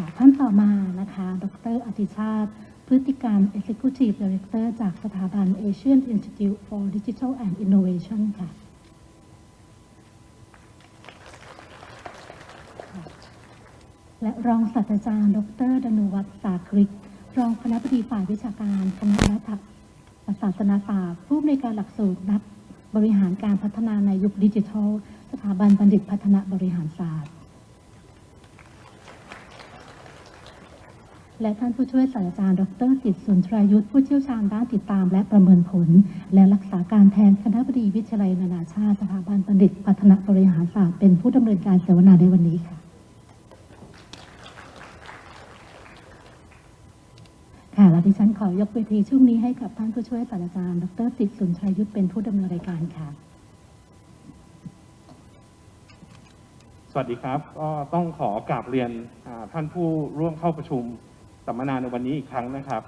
ค่ะท่านต่อมานะคะ ดรอธิชาติ พฤติการ Executive Director จากสถาบัน Asian Institute for Digital and Innovation ค่ะ และรองศาสตราจารย์ ดรดนุวัฒน์สาคริก รองคณะบดีฝ่ายวิชาการ คณะรัฐศาสนศาสตร์ ผู้อำนวยการหลักสูตรนักบริหารการพัฒนาในยุคดิจิทัล สถาบันบัณฑิตพัฒนาบริหารศาสตร์ และท่านผู้ช่วยศาสตราจารย์ ดรกิตสุนทรายุทธผู้เชี่ยวชาญด้านติดตามและประเมินผล และรักษาการแทนคณะบดีวิทยาลัยนานาชาติสถาบันบัณฑิต พัฒนบริหารศาสตร์เป็นผู้ดำเนินการเสวนาในวันนี้ค่ะค่ะและดิฉันขอยกเวทีช่วงนี้ให้กับท่านผู้ช่วยศาสตราจารย์ ดรติดสุนทรายุทธเป็นผู้ดำเนินรายการค่ะสวัสดีครับ ก็ต้องขอกราบเรียนท่านผู้ร่วมเข้าประชุม สัมมนาในวันนี้อีกครั้งนะครับ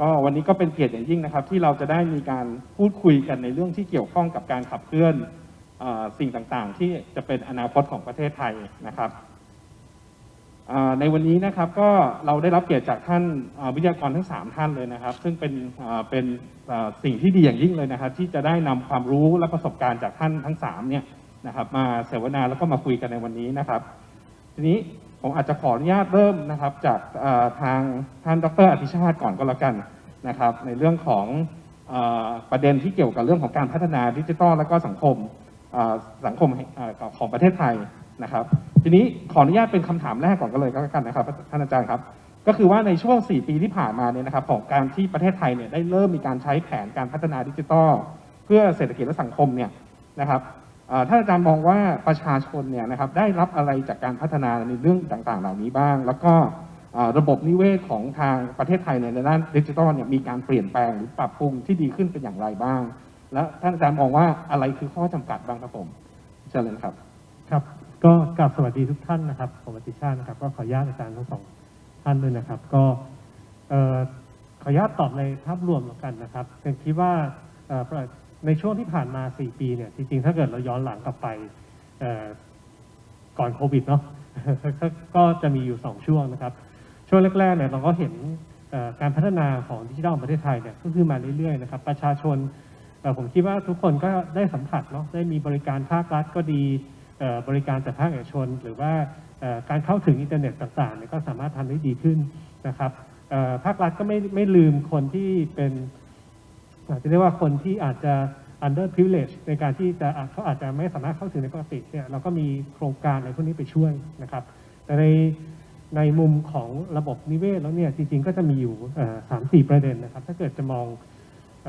ก็วันนี้ก็เป็นเกียรติอย่างยิ่งนะครับ ที่เราจะได้มีการพูดคุยกันในเรื่องที่เกี่ยวข้องกับการขับเคลื่อนอสิ่งต่างๆ ที่จะเป็นอนาคตของประเทศไทยนะครับในวันนี้นะครับก็เราได้รับเกียรติจากท่านวิทยากรทั้งสามท่านเลยนะครับ ซึ่งเป็นเป็นสิ่งที่ดีอย่างยิ่งเลยนะครับ ที่จะได้นำความรู้และประสบการณ์จากท่านทั้งสามเนี่ยนะครับ มาเสวนาแล้วก็มาคุยกันในวันนี้นะครับ ทีนี้ ผมอาจจะขออนุญาตเริ่มนะครับจากทางท่านดรอธิชาติก่อนก็แล้วกันนะครับในเรื่องของอประเด็นที่เกี่ยวกับเรื่องของการพัฒนาดิจิทัลและก็สังคมสังคมของประเทศไทยนะครับทีนี้ขออนุญาตเป็นคำถามแรกก่อนก็เลยก็แล้วกันนะครับท่านอาจารย์ครับก็คือว่าในช่วง 4 ปีที่ผ่านมาเนี่ยนะครับของการที่ประเทศไทยเนี่ยได้เริ่มมีการใช้แผนการพัฒนาดิจิทัล เพื่อเศรษฐกิจและสังคมเนี่ยนะครับ ท่านอาจารย์มองว่าประชาชนเนี่ยนะครับได้รับอะไรจากการพัฒนาในเรื่องต่างๆ เหล่านี้บ้าง แล้วก็ระบบนิเวศของทางประเทศไทยในด้านดิจิทัลเนี่ยมีการเปลี่ยนแปลงหรือปรับปรุงที่ดีขึ้นเป็นอย่างไรบ้าง และท่านอาจารย์มองว่าอะไรคือข้อจำกัดบ้างครับผมเชิญเลยครับครับก็กราบสวัสดีทุกท่านนะครับผมอติชาตินะครับ ก็ขออนุญาตอาจารย์ทั้งสองท่านด้วยนะครับ ก็ขออนุญาตตอบในภาพรวมแล้วกันนะครับเป็นคิดว่า ในช่วงที่ผ่านมา 4 ปีเนี่ยจริงๆ ถ้าเกิดเราย้อนหลังกลับไปก่อนโควิดเนาะก็จะมีอยู่ 2 ช่วงนะครับ ช่วงแรกๆเนี่ยเราก็เห็นการพัฒนาของดิจิทัลประเทศไทยเนี่ยก็คือมาเรื่อยๆนะครับประชาชนผมคิดว่าทุกคนก็ได้สัมผัสเนาะได้มีบริการภาครัฐก็ดีบริการจากภาคเอกชน หรือว่าการเข้าถึงอินเทอร์เน็ตต่างๆเนี่ยก็สามารถทำได้ดีขึ้นนะครับภาครัฐก็ไม่ไม่ลืมคนที่เป็น จจะเรียกว่าคนที่อาจจะ under privilege ในการที่จะเขาอาจจะไม่สามารถเข้าถึงในปกติเนี่ยเราก็มีโครงการอะไรพวกนี้ไปช่วยนะครับ แต่ในในมุมของระบบนิเวศแล้วเนี่ยจริงๆ ก็จะมีอยู่สามสี่ประเด็นนะครับ ถ้าเกิดจะมองอ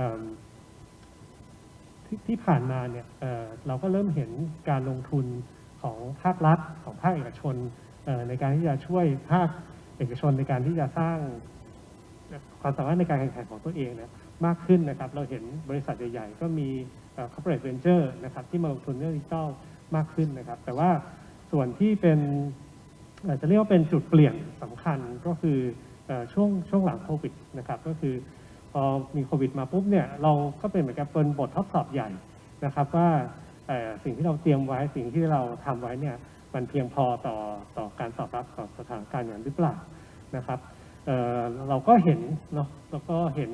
ที่ที่ผ่านมาเนี่ยเเราก็เริ่มเห็นการลงทุนของภาครัฐของภาคเอกชนในการที่จะช่วยภาคเอกชนในการที่จะสร้างความสามารถในการแข่งขันของตัวเองเนี่ย มากขึ้นนะครับ เราเห็นบริษัทใหญ่ๆ ก็มีเอ่อ corporate venture นะครับที่มาลงทุนเรื่องดิจิทัลมากขึ้นนะครับ แต่ว่าส่วนที่เป็นอ่อจะเรียกว่าเป็นจุดเปลี่ยนสำคัญก็คืออช่วงช่วงหลังโควิดนะครับ ก็คือพอมีโควิดมาปุ๊บเนี่ยเราก็เป็นเหมือนกับเป็นบททดสอบใหญ่นะครับว่าสิ่งที่เราเตรียมไว้สิ่งที่เราทำไว้เนี่ยมันเพียงพอต่อต่อการตอบรับของสถานการณ์อย่างหรือเปล่านะครับเเราก็เห็นเนาะแล้วก็เห็น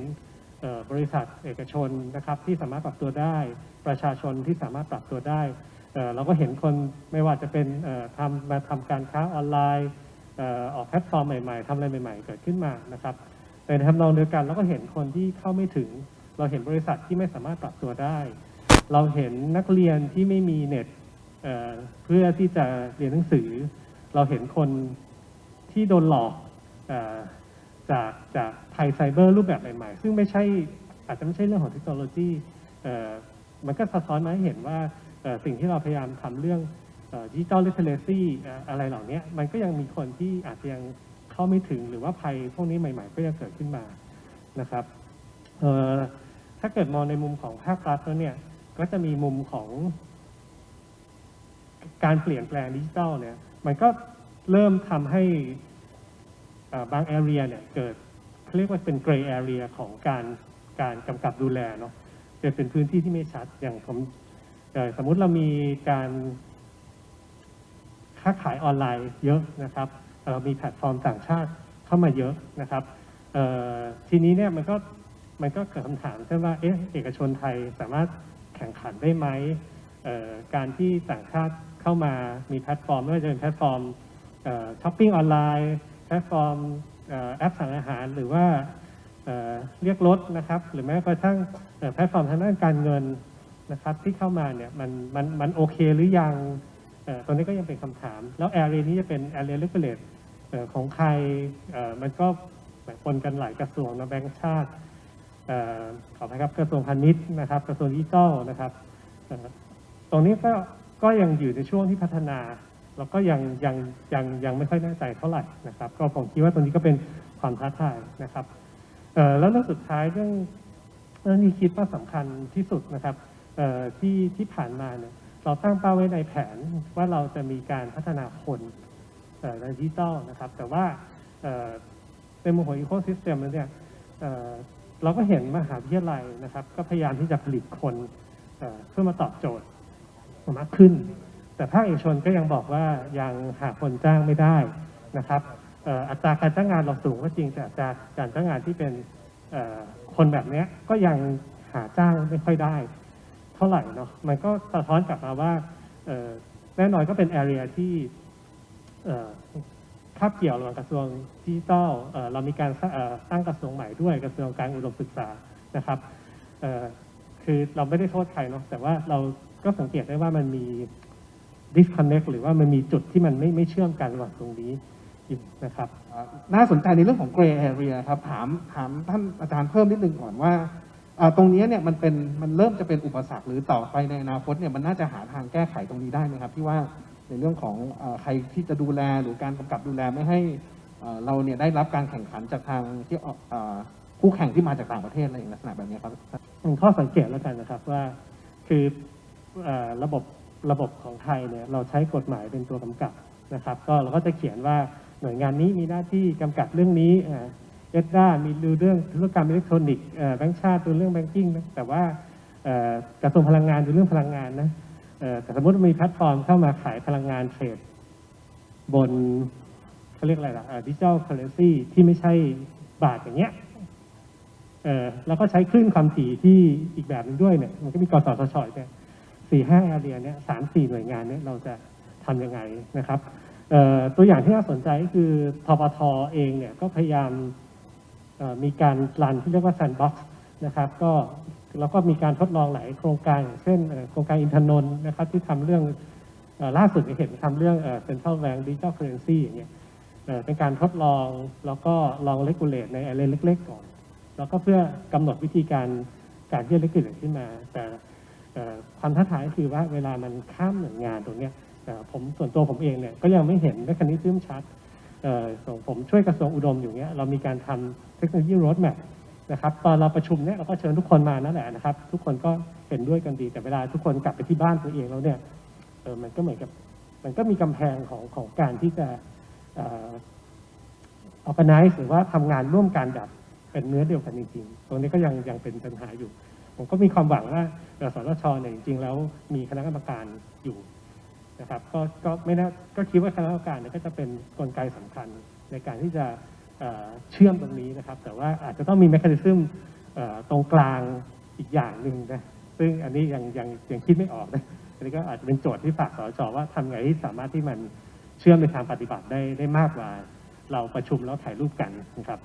บริษัทเอกชนนะครับที่สามารถปรับตัวได้ ประชาชนที่สามารถปรับตัวได้เราก็เห็นคนไม่ว่าจะเป็นทำมาทำการค้าออนไลน์ออกแพลตฟอร์มใหม่ๆทำอะไรใหม่ ๆ เกิดขึ้นมานะครับแต่ในทำนองเดียวกันเราก็เห็นคนที่เข้าไม่ถึง เราเห็นบริษัทที่ไม่สามารถปรับตัวได้ เราเห็นนักเรียนที่ไม่มีเน็ตเเพื่อที่จะเรียนหนังสือ เราเห็นคนที่โดนหลอกอ จากจากภัยไซเบอร์รูปแบบใหม่ๆ ซึ่งไม่ใช่อาจจะไม่ใช่เรื่องของเทคโนโลยีมันก็สะท้อนมาให้เห็นว่าสิ่งที่เราพยายามทำเรื่องดิจิทัลลิเทเลซีอะไรเหล่านี้มันก็ยังมีคนที่อาจจะยังเข้าไม่ถึงหรือว่าภัยพวกนี้ใหม่ ๆ ก็ยังเกิดขึ้นมานะครับถ้าเกิดมองในมุมของภาครัฐแล้วเนี่ยก็จะมีมุมของการเปลี่ยนแปลงดิจิทัลเนี่ยมันก็เริ่มทำให้ บางแอเรียเนี่ยเกิดเขาเรียกว่าเป็นเกรย์แอเรียของการการกำกับดูแลเนาะจะเป็นพื้นที่ที่ไม่ชัดอย่างผมสมมุติเรามีการค้าขายออนไลน์เยอะนะครับเอมีแพลตฟอร์มต่างชาติเข้ามาเยอะนะครับทีนี้เนี่ยมันก็มันก็เกิดคำถามเช่นว่าเอ๊ะเอกชนไทยสามารถแข่งขันได้ไหมการที่ต่างชาติเข้ามามีแพลตฟอร์มไม่ว่าจะเป็นแพลตฟอร์มช้อปปิ้งออนไลน์ พลตฟอร์มแอปสั่งอาหารหรือว่าเเรียกรถนะครับ หรือแม้กระทั่งแพลตฟอร์มทางด้านการเงินนะครับที่เข้ามาเนี่ยมันมันมันโอเคหรือยังเอ่อตรงนี้ก็ยังเป็นคำถาม แล้วแอร์เรียนี้จะเป็นแอร์เรียเลกเลตของใครมันก็ปนกันหลายกระทรวงนะแบงก์ชาติออขออภัยครับกระทรวงพาณิชย์นะครับกระทรวงดิจิทัลนะครับตรงนี้ก็ก็ยังอยู่ในช่วงที่พัฒนา แล้วก็ยังยังยังยังไม่ค่อยแน่ใจเท่าไหร่นะครับ ก็ผมคิดว่าตรงนี้ก็เป็นความท้าทายนะครับแล้วเรื่องสุดท้ายเรื่องเรื่องนี้คิดว่าสำคัญที่สุดนะครับที่ที่ผ่านมาเนี่ยเราตั้งเป้าไว้ในแผนว่าเราจะมีการพัฒนาคนในดิจิทัลนะครับ แต่ว่าเอ่อในมุมของอีโคซิสเต็มเนี่ยเเราก็เห็นมหาวิทยาลัยนะครับ ก็พยายามที่จะผลิตคนเพื่อมาตอบโจทย์มากขึ้น แต่ภาคเอกชนก็ยังบอกว่ายังหาคนจ้างไม่ได้นะครับอ,อ,อัตราการจ้างงานเราสูงก็จริงแต่อัตราการจ้างงานที่เป็นคนแบบนี้ก็ยังหาจ้างไม่ค่อยได้ เท่าไหร่เนาะมันก็สะท้อนกลับมาว่าแน่นอนก็เป็นแอเรียที่คาบเกี่ยวระหว่างกระทรวงดิจิทัลเรามีการสร้างเอ่อตั้งกระทรวงใหม่ด้วยกระทรวงการอุดมศึกษานะครับคือเราไม่ได้โทษใครเนาะแต่ว่าเราก็สังเกตได้ว่ามันมี disconnect หรือว่ามันมีจุดที่มันไม่ไม่เชื่อมกันระหว่างตรงนี้อยู่นะครับ น่าสนใจในเรื่องของ gray area ครับถามถามท่านอาจารย์เพิ่มนิดนึงก่อนว่าตรงนี้เนี่ยมันเป็นมันเริ่มจะเป็นอุปสรรคหรือต่อไปในอนาคตเนี่ยมันน่าจะหาทางแก้ไขตรงนี้ได้ไหมครับที่ว่าในเรื่องของอใครที่จะดูแลหรือการกำกับดูแลไม่ให้เราเนี่ยได้รับการแข่งขันจากทางที่คู่แข่งที่มาจากต่างประเทศอะไรอย่างลักษณะแบบนี้ครับเป็นข้อสังเกตแล้วกันนะครับว่าคืออระบบ ระบบของไทยเนี่ยเราใช้กฎหมายเป็นตัวกำกับนะครับ ก็เราก็จะเขียนว่าหน่วยงานนี้มีหน้าที่กำกับเรื่องนี้เอสด้ามีดูเรื่องธุรกรรมอิเล็กทรอนิกส์แบงก์ชาติดูเรื่องแบงกิ้งนะแต่ว่ากระทรวงพลังงานดูเรื่องพลังงานนะแต่สมมติมีแพลตฟอร์มเข้ามาขายพลังงานเทรดบนเขาเรียกอะไรล่ะดิจิทัลเคอเรนซีที่ไม่ใช่บาทอย่างเงี้ยแล้วก็ใช้คลื่นความถี่ที่อีกแบบหนึงด้วยเนี่ยมันก็มีกสทชเนี่ย สี่ห้าแอเรียเนี่ยสามสี่หน่วยงานเนี่ยเราจะทำยังไงนะครับตัวอย่างที่น่าสนใจก็คือทปทเองเนี่ยก็พยายามมีการรันที่เรียกว่า sandbox นะครับก็แล้วก็มีการทดลองหลายโครงการ เช่นโครงการอินทนนท์นะครับที่ทำเรื่องล่าสุดเนี่ยเห็นทำเรื่องเอ่อ central bank digital currency อย่างเงี้ยเป็นการทดลองแล้วก็ลอง regulate ในอะไรเล็ก ๆ ก่อน แล้วก็เพื่อกำหนดวิธีการการที่จะเกิดขึ้นมา แต่ ความท้าทายคือว่าเวลามันข้ามหน่วยงานตรงเนี้ยผมส่วนตัวผมเองเนี่ยก็ยังไม่เห็นแมคานิซึมชัดเอ่อส่งผมช่วยกระทรวงอุดมอยู่เนี้ยเรามีการทำเทคโนโลยีโรดแมพนะครับตอนเราประชุมเนี่ยเราก็เชิญทุกคนมานั่นแหละนะครับ ทุกคนก็เห็นด้วยกันดีแต่เวลาทุกคนกลับไปที่บ้านตัวเองแล้วเนี่ยเออมันก็เหมือนกับมันก็มีกำแพงของของการที่จะเอ่อ organize หรือว่าทำงานร่วมกันแบบเป็นเนื้อเดียวกันจริงๆ ตรงนี้ก็ยังยังเป็นปัญหาอยู่ ผมก็มีความหวังว่าเอ่อสทชเนี่ยจริงๆแล้วมีคณะกรรมการอยู่นะครับก็ก็ไม่น่าก็คิดว่าคณะกรรมการเนี่ยก็จะเป็นกลไกสำคัญในการที่จะเเชื่อมตรงนี้นะครับ แต่ว่าอาจจะต้องมีแมคานิซึมเอ่อตรงกลางอีกอย่างหนึ่งนะซึ่งอันนี้ยังยังยังคิดไม่ออกนะอันนี้ก็อาจจะเป็นโจทย์ที่ฝากสทชว่าทำไงที่สามารถที่มันเชื่อมในทางปฏิบัติได้ได้มากกว่า เราประชุมแล้วถ่ายรูปกันนะครับ